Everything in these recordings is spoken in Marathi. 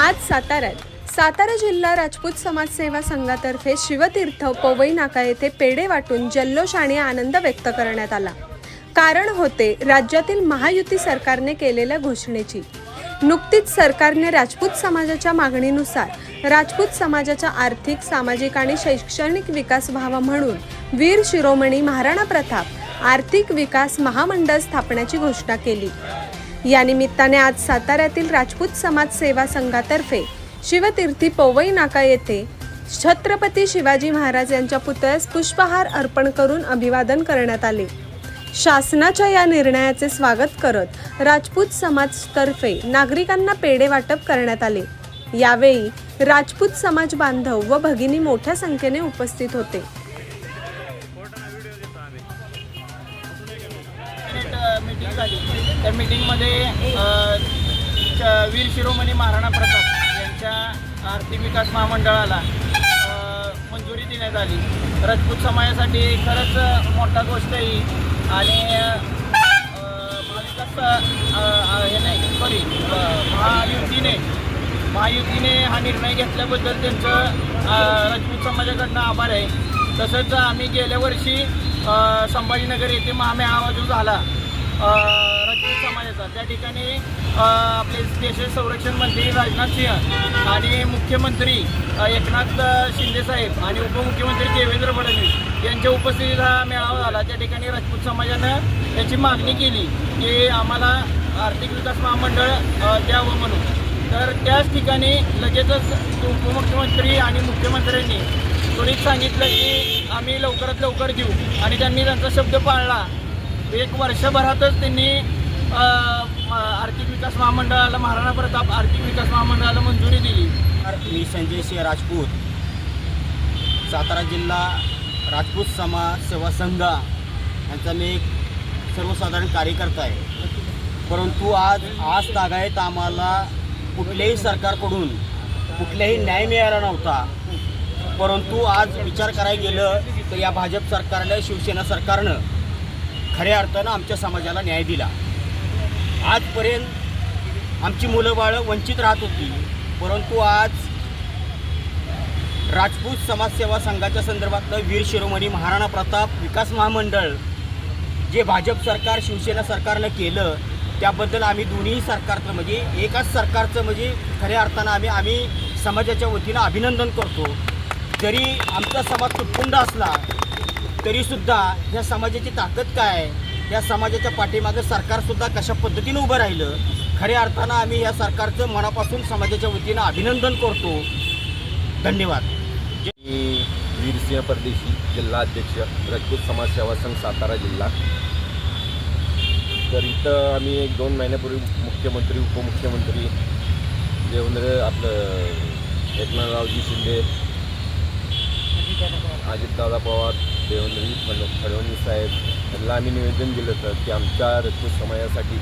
आज साताऱ्यात. सातारा जिल्हा राजपूत समाज सेवा संघातर्फे शिवतीर्थ पोवई नाका येथे पेढे वाटून जल्लोष आणि आनंद व्यक्त करण्यात आला. कारण होते राज्यातील महायुती सरकारने केलेल्या घोषणेची. नुकतीच सरकारने राजपूत समाजाच्या मागणीनुसार राजपूत समाजाच्या आर्थिक सामाजिक आणि शैक्षणिक विकास व्हावा म्हणून वीर शिरोमणी महाराणा प्रताप आर्थिक विकास महामंडळ स्थापण्याची घोषणा केली. या निमित्ताने आज साताऱ्यातील राजपूत समाज सेवा संघातर्फे शिवतीर्थी पोवई नाका येथे छत्रपती शिवाजी महाराज यांच्या पुतळ्यास पुष्पहार अर्पण करून अभिवादन करण्यात आले. शासनाच्या या निर्णयाचे स्वागत करत राजपूत समाजतर्फे नागरिकांना पेढे वाटप करण्यात आले. यावेळी राजपूत समाज बांधव व भगिनी मोठ्या संख्येने उपस्थित होते. मीटिंग झाली. त्या मीटिंगमध्ये च- वीर शिरोमणी महाराणा प्रताप यांच्या आर्थिक विकास महामंडळाला मंजुरी देण्यात आली. राजपूत समाजासाठी खरंच मोठा गोष्ट आहे ही आणि महाविकास हे नाही सॉरी महायुतीने महायुतीने हा निर्णय घेतल्याबद्दल त्यांचं राजपूत समाजाकडनं आभार आहे. तसंच आम्ही गेल्या वर्षी संभाजीनगर येथे महामेळावा जो झाला राजपूत समाजाचा. त्या ठिकाणी आपले देशाचे संरक्षण मंत्री राजनाथ सिंह आणि मुख्यमंत्री एकनाथ शिंदे साहेब आणि उपमुख्यमंत्री देवेंद्र फडणवीस यांच्या उपस्थितीत हा मेळावा झाला. त्या ठिकाणी राजपूत समाजानं याची मागणी केली की आम्हाला आर्थिक विकास महामंडळ द्यावं म्हणून. तर त्याच ठिकाणी लगेचच उपमुख्यमंत्री आणि मुख्यमंत्र्यांनी त्वरित सांगितलं की आम्ही लवकरात लवकर देऊ आणि त्यांनी त्यांचा शब्द पाळला. एक वर्षभरातच त्यांनी आर्थिक विकास महामंडळाला महाराणा प्रताप आर्थिक विकास महामंडळाला मंजुरी दिली. मी संजय सिंह राजपूत. सातारा जिल्हा राजपूत समाज सेवा संघ यांचा मी एक सर्वसाधारण कार्यकर्ता आहे. परंतु आज आज तागायत आम्हाला कुठल्याही सरकारकडून कुठलाही न्याय मिळाला नव्हता. परंतु आज विचार करायला गेलं तर या भाजप सरकारनं शिवसेना सरकारनं खऱ्या अर्थानं आमच्या समाजाला न्याय दिला. आजपर्यंत आमची मुलं बाळं वंचित राहत होती परंतु आज राजपूत समाजसेवा संघाच्या संदर्भातलं वीर शिरोमणी महाराणा प्रताप विकास महामंडळ जे भाजप सरकार शिवसेना सरकारनं केलं त्याबद्दल आम्ही दोन्ही सरकारचं म्हणजे एकाच सरकारचं म्हणजे खऱ्या अर्थानं आम्ही आम्ही समाजाच्या वतीनं अभिनंदन करतो. जरी आमचा समाज तुटपुंड असला तरीसुद्धा ह्या समाजाची ताकद काय? आहे या समाजाच्या पाठीमागं सरकारसुद्धा कशा पद्धतीनं उभं राहिलं? खऱ्या अर्थानं आम्ही या सरकारचं मनापासून समाजाच्या वतीनं अभिनंदन करतो. धन्यवाद. मी वीरसिंह परदेशी जिल्हा अध्यक्ष राजपूत समाज सेवा संघ सातारा जिल्हा. तर इथं आम्ही एक दोन महिन्यापूर्वी मुख्यमंत्री उपमुख्यमंत्री देवेंद्र आपलं एकनाथरावजी शिंदे अजितदादा पवार देवेंद्रजी फड फडणवीस साहेब यांना आम्ही निवेदन दिलं होतं की आमच्या राजपूत समाजासाठी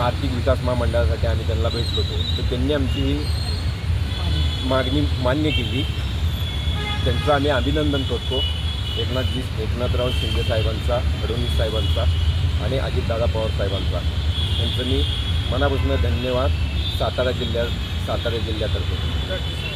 आर्थिक विकास महामंडळासाठी आम्ही त्यांना भेटलो होतो. तर त्यांनी आमची ही मागणी मान्य केली. त्यांचं आम्ही अभिनंदन करतो. एकनाथजी एकनाथराव शिंदे साहेबांचा फडणवीस साहेबांचा आणि अजितदादा पवार साहेबांचा. त्यांचं मी मनापासून धन्यवाद सातारा जिल्ह्यात सातारा जिल्ह्यातर्फे.